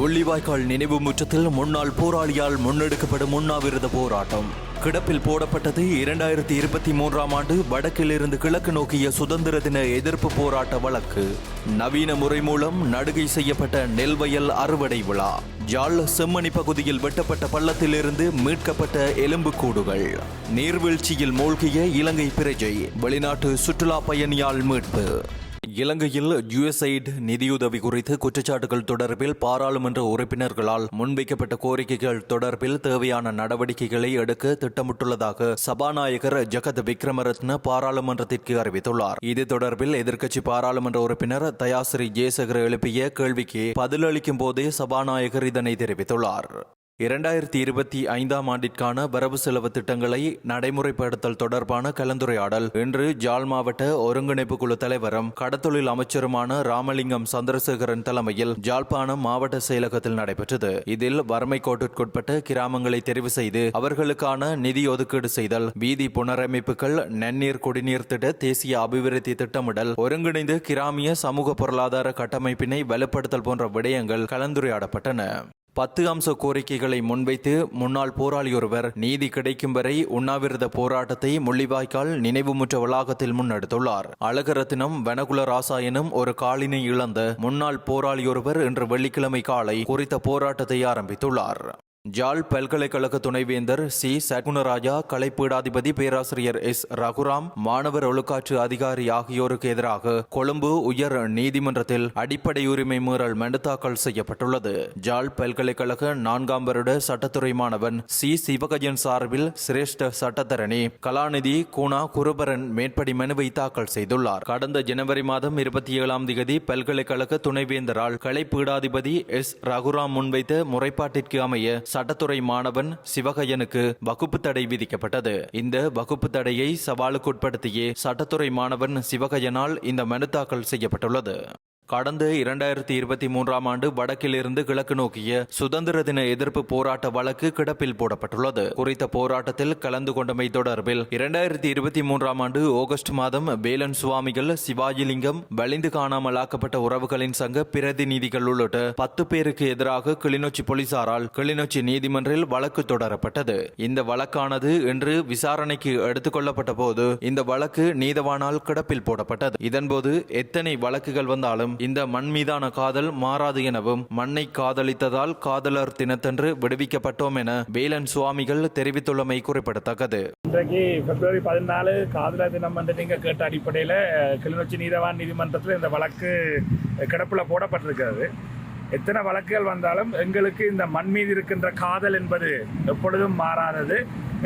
முள்ளிவாய்க்கால் நினைவு முற்றத்தில் முன்னாள் போராளியால் முன்னெடுக்கப்படும் உண்ணாவிரத போராட்டம். கிடப்பில் போடப்பட்டது இரண்டாயிரத்தி இருபத்தி மூன்றாம் ஆண்டு வடக்கிலிருந்து கிழக்கு நோக்கிய சுதந்திர தின எதிர்ப்பு போராட்ட வழக்கு. நவீன முறை மூலம் நடுகை செய்யப்பட்ட நெல்வயல் அறுவடை விழா. ஜாழ் செம்மணி பகுதியில் வெட்டப்பட்ட பள்ளத்திலிருந்து மீட்கப்பட்ட எலும்புக்கூடுகள் நீர்வீழ்ச்சியில் மூழ்கிய இலங்கை பிரஜை வெளிநாட்டு சுற்றுலா பயணியால் மீட்பு. இலங்கையில் யுஎஸ்ஐடு நிதியுதவி குறித்து குற்றச்சாட்டுகள் தொடர்பில் பாராளுமன்ற உறுப்பினர்களால் முன்வைக்கப்பட்ட கோரிக்கைகள் தொடர்பில் தேவையான நடவடிக்கைகளை எடுக்க திட்டமிட்டுள்ளதாக சபாநாயகர் ஜெகத் விக்ரமரத்ன பாராளுமன்றத்திற்கு அறிவித்துள்ளார். இது தொடர்பில் எதிர்க்கட்சி பாராளுமன்ற உறுப்பினர் தயாசிரி ஜெயசகர் எழுப்பிய கேள்விக்கு பதிலளிக்கும் போதே சபாநாயகர் இதனை தெரிவித்துள்ளார். இரண்டாயிரத்தி இருபத்தி ஐந்தாம் ஆண்டிற்கான வரவு செலவு திட்டங்களை நடைமுறைப்படுத்தல் தொடர்பான கலந்துரையாடல். இன்று ஜாழ் மாவட்ட ஒருங்கிணைப்பு குழு தலைவரும் கடத்தொழில் அமைச்சருமான ராமலிங்கம் சந்திரசேகரன் தலைமையில் ஜாழ்ப்பாணம் மாவட்ட செயலகத்தில் நடைபெற்றது. இதில் வறுமை கோட்டிற்குட்பட்ட கிராமங்களை தெரிவு செய்து அவர்களுக்கான நிதி ஒதுக்கீடு செய்தல் வீதி புனரமைப்புகள் நன்னீர் குடிநீர் திட்ட தேசிய அபிவிருத்தி திட்டமிடல் ஒருங்கிணைந்து கிராமிய சமூக பொருளாதார கட்டமைப்பினை வலுப்படுத்தல் போன்ற விடயங்கள் கலந்துரையாடப்பட்டன. பத்து அம்ச கோரிக்கைகளை முன்வைத்து முன்னாள் போராளி ஒருவர் நீதி கிடைக்கும் வரை உண்ணாவிரத போராட்டத்தை முள்ளிவாய்க்கால் நினைவுமுற்ற வளாகத்தில் முன்னெடுத்துள்ளார். அழகரத்தினம் வனகுல ராசா எனும் ஒரு காலினை இழந்த முன்னாள் போராளியொருவர் இன்று வெள்ளிக்கிழமை காலை குறித்த போராட்டத்தை ஆரம்பித்துள்ளார். ஜாழ் பல்கலைக்கழக துணைவேந்தர் சி. சகுணராஜா கலைப்பீடாதிபதி பேராசிரியர் எஸ். ரகுராம் மாணவர் ஒழுக்காற்று அதிகாரி ஆகியோருக்கு எதிராக கொழும்பு உயர் நீதிமன்றத்தில் அடிப்படை உரிமை மீறல் மனு தாக்கல் செய்யப்பட்டுள்ளது. ஜாழ் பல்கலைக்கழக நான்காம் வருட சட்டத்துறை மாணவன் சி. சிவகஜன் சார்பில் சிரேஷ்ட சட்டத்தரணி கலாநிதி குணா குருபரன் மேற்படி மனுவை தாக்கல் செய்துள்ளார். கடந்த ஜனவரி மாதம் இருபத்தி ஏழாம் திகதி பல்கலைக்கழக துணைவேந்தரால் கலைப்பீடாதிபதி எஸ். ரகுராம் முன்வைத்த முறைப்பாட்டிற்கு அமைய சட்டத்துறை மாணவன் சிவகையனுக்கு வகுப்பு தடை விதிக்கப்பட்டது. இந்த வகுப்பு தடையை சவாலுக்குட்படுத்தியே சட்டத்துறை மாணவன் சிவகையனால் இந்த மனு தாக்கல் செய்யப்பட்டுள்ளது. கடந்த இரண்டாயிரத்தி இருபத்தி மூன்றாம் ஆண்டு வடக்கிலிருந்து கிழக்கு நோக்கிய சுதந்திர தின எதிர்ப்பு போராட்ட வழக்கு கிடப்பில் போடப்பட்டுள்ளது. குறித்த போராட்டத்தில் கலந்து கொண்டமை தொடர்பில் இரண்டாயிரத்தி இருபத்தி மூன்றாம் ஆண்டு ஆகஸ்ட் மாதம் வேலன் சுவாமிகள் சிவாஜிலிங்கம் வலிந்து காணாமல் ஆக்கப்பட்ட உறவுகளின் சங்க பிரதிநிதிகள் உள்ளிட்ட பத்து பேருக்கு எதிராக கிளிநொச்சி போலீசாரால் கிளிநொச்சி நீதிமன்றில் வழக்கு தொடரப்பட்டது. இந்த வழக்கானது இன்று விசாரணைக்கு எடுத்துக் கொள்ளப்பட்ட போது இந்த வழக்கு நீதவானால் கிடப்பில் போடப்பட்டது. இதன்போது எத்தனை வழக்குகள் வந்தாலும் இந்த மண் மீதான காதல் மாறாது எனவும் மண்ணை காதலித்ததால் காதலர் தினத்தன்று விடுவிக்கப்பட்டோம் என வேலன் சுவாமிகள் தெரிவித்துள்ளமை குறிப்பிடத்தக்கது. இன்றைக்கு பிப்ரவரி பதினாலு காதலர் தினம் வந்து நீங்கள் கேட்ட அடிப்படையில் கிளிநொச்சி நீதவான் நீதிமன்றத்தில் இந்த வழக்கு கிடப்பில் போடப்பட்டிருக்கிறது. எத்தனை வழக்குகள் வந்தாலும் எங்களுக்கு இந்த மண் மீது இருக்கின்ற காதல் என்பது எப்பொழுதும் மாறாதது.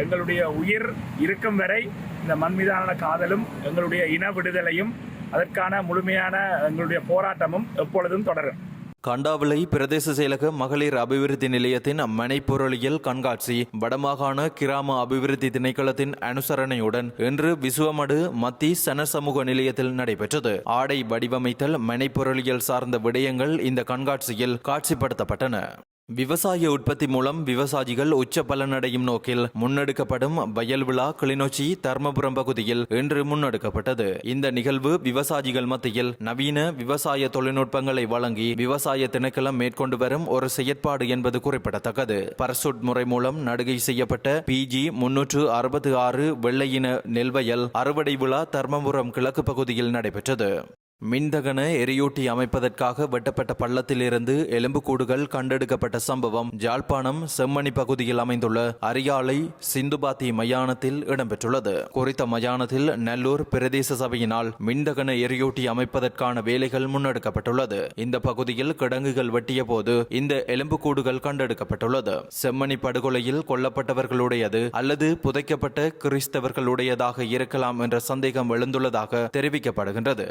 எங்களுடைய உயிர் இருக்கும் வரை இந்த மண் மீதான காதலும் எங்களுடைய இன விடுதலையும் அதற்கான முழுமையான எங்களுடைய போராட்டமும் எப்பொழுதும் தொடரும். கண்டாவிளை பிரதேச செயலக மகளிர் அபிவிருத்தி நிலையத்தின் மனைப்பொருளியல் கண்காட்சி வடமாகாண கிராம அபிவிருத்தி திணைக்களத்தின் அனுசரணையுடன் இன்று விசுவமடு மத்தி சன சமூக நிலையத்தில் நடைபெற்றது. ஆடை வடிவமைத்தல் மனைப்பொருளியல் சார்ந்த விடயங்கள் இந்த கண்காட்சியில் காட்சிப்படுத்தப்பட்டன. விவசாய உற்பத்தி மூலம் விவசாயிகள் உச்ச பலனடையும் நோக்கில் முன்னெடுக்கப்படும் வயல் விழா கிளிநொச்சி தர்மபுரம் பகுதியில் இன்று முன்னெடுக்கப்பட்டது. இந்த நிகழ்வு விவசாயிகள் மத்தியில் நவீன விவசாய தொழில்நுட்பங்களை வழங்கி விவசாய திணைக்களம் மேற்கொண்டு வரும் ஒரு செயற்பாடு என்பது குறிப்பிடத்தக்கது. பரசுட் முறை மூலம் நடுகை செய்யப்பட்ட பிஜி முன்னூற்று அறுபத்தி ஆறு வெள்ளையின நெல்வயல் அறுவடை விழா தர்மபுரம் கிழக்கு பகுதியில் நடைபெற்றது. மின்தகன எரியூட்டி அமைப்பதற்காக வெட்டப்பட்ட பள்ளத்திலிருந்து எலும்புக்கூடுகள் கண்டெடுக்கப்பட்ட சம்பவம் ஜாழ்ப்பாணம் செம்மணி பகுதியில் அமைந்துள்ள அரியாலை சிந்துபாத்தி மயானத்தில் இடம்பெற்றுள்ளது. குறித்த மயானத்தில் நல்லூர் பிரதேச சபையினால் மின்தகன எரியூட்டி அமைப்பதற்கான வேலைகள் முன்னெடுக்கப்பட்டுள்ளது. இந்த பகுதியில் கிடங்குகள் வெட்டிய போது இந்த எலும்புக்கூடுகள் கண்டெடுக்கப்பட்டுள்ளது. செம்மணி படுகொலையில் கொல்லப்பட்டவர்களுடையது அல்லது புதைக்கப்பட்ட கிறிஸ்தவர்களுடையதாக இருக்கலாம் என்ற சந்தேகம் எழுந்துள்ளதாக தெரிவிக்கப்படுகின்றது.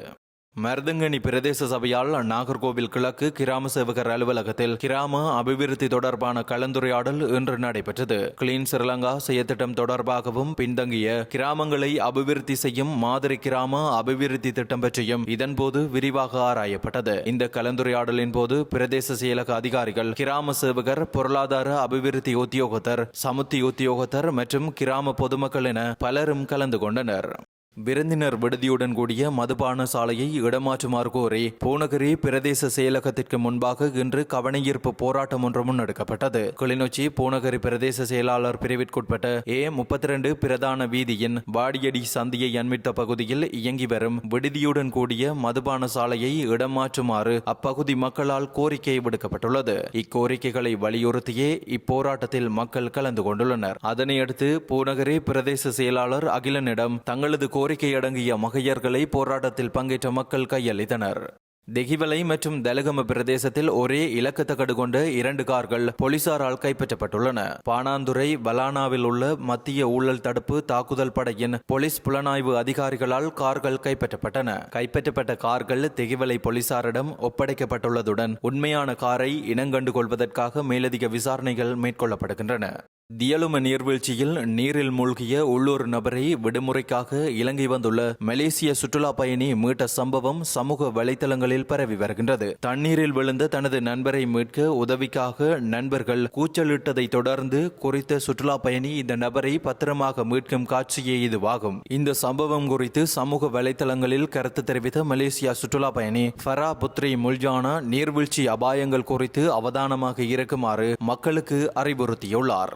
மருதங்கனி பிரதேச சபையால் நாகர்கோவில் கிழக்கு கிராம சேவகர் அலுவலகத்தில் கிராம அபிவிருத்தி தொடர்பான கலந்துரையாடல் இன்று நடைபெற்றது. கிளீன் ஸ்ரீலங்கா செயற்திட்டம் தொடர்பாகவும் பின்தங்கிய கிராமங்களை அபிவிருத்தி செய்யும் மாதிரி கிராம அபிவிருத்தி திட்டம் பற்றியும் இதன்போது விரிவாக ஆராயப்பட்டது. இந்த கலந்துரையாடலின் போது பிரதேச செயலக அதிகாரிகள் கிராம சேவகர் பொருளாதார அபிவிருத்தி உத்தியோகத்தர் சமுத்தி உத்தியோகத்தர் மற்றும் கிராம பொதுமக்கள் என பலரும் கலந்து கொண்டனர். விருந்தினர் விடுதியுடன் கூடிய மதுபான சாலையை இடமாற்றுமாறு கோரி பூநகரி பிரதேச செயலகத்திற்கு முன்பாக இன்று கவனஈர்ப்பு போராட்டம் ஒன்று முன்னெடுக்கப்பட்டது. கிளிநொச்சி பூநகரி பிரதேச செயலாளர் பிரிவிற்குட்பட்ட ஏ முப்பத்தி ரெண்டு பிரதான வீதியின் வாடியடி சந்தியை அண்மித்த பகுதியில் இயங்கி வரும் விடுதியுடன் கூடிய மதுபான சாலையை இடமாற்றுமாறு அப்பகுதி மக்களால் கோரிக்கை விடுக்கப்பட்டுள்ளது. இக்கோரிக்கைகளை வலியுறுத்தியே இப்போராட்டத்தில் மக்கள் கலந்து கொண்டுள்ளனர். அதனையடுத்து பூநகரி பிரதேச செயலாளர் அகிலனிடம் தங்களது கோரிக்கை அடங்கிய மகையர்களை போராட்டத்தில் பங்கேற்ற மக்கள் கையளித்தனர். தெகிவலை மற்றும் தலகம பிரதேசத்தில் ஒரே இலக்கத்தகடு கொண்டு இரண்டு கார்கள் போலீசாரால் கைப்பற்றப்பட்டுள்ளன. பானாந்துறை வலானாவில் உள்ள மத்திய ஊழல் தடுப்பு தாக்குதல் படையின் போலீஸ் புலனாய்வு அதிகாரிகளால் கார்கள் கைப்பற்றப்பட்டன. கைப்பற்றப்பட்ட கார்கள் திகிவலை போலீசாரிடம் ஒப்படைக்கப்பட்டுள்ளதுடன் உண்மையான காரை இனங்கண்டு கொள்வதற்காக மேலதிக விசாரணைகள் மேற்கொள்ளப்படுகின்றன. தியலும நீர்வீழ்ச்சியில் நீரில் மூழ்கிய உள்ளூர் நபரை விடுமுறைக்காக இலங்கை வந்துள்ள மலேசிய சுற்றுலா பயணி மீட்ட சம்பவம் சமூக வலைதளங்களில் பரவி வருகின்றது. தண்ணீரில் விழுந்த தனது நண்பரை மீட்க உதவிக்காக நண்பர்கள் கூச்சலிட்டதை தொடர்ந்து குறித்த சுற்றுலா பயணி இந்த நபரை பத்திரமாக மீட்கும் காட்சியே இதுவாகும். இந்த சம்பவம் குறித்து சமூக வலைதளங்களில் கருத்து தெரிவித்த மலேசியா சுற்றுலா பயணி ஃபரா புத்ரி முல்ஜானா நீர்வீழ்ச்சி அபாயங்கள் குறித்து அவதானமாக இருக்குமாறு மக்களுக்கு அறிவுறுத்தியுள்ளார்.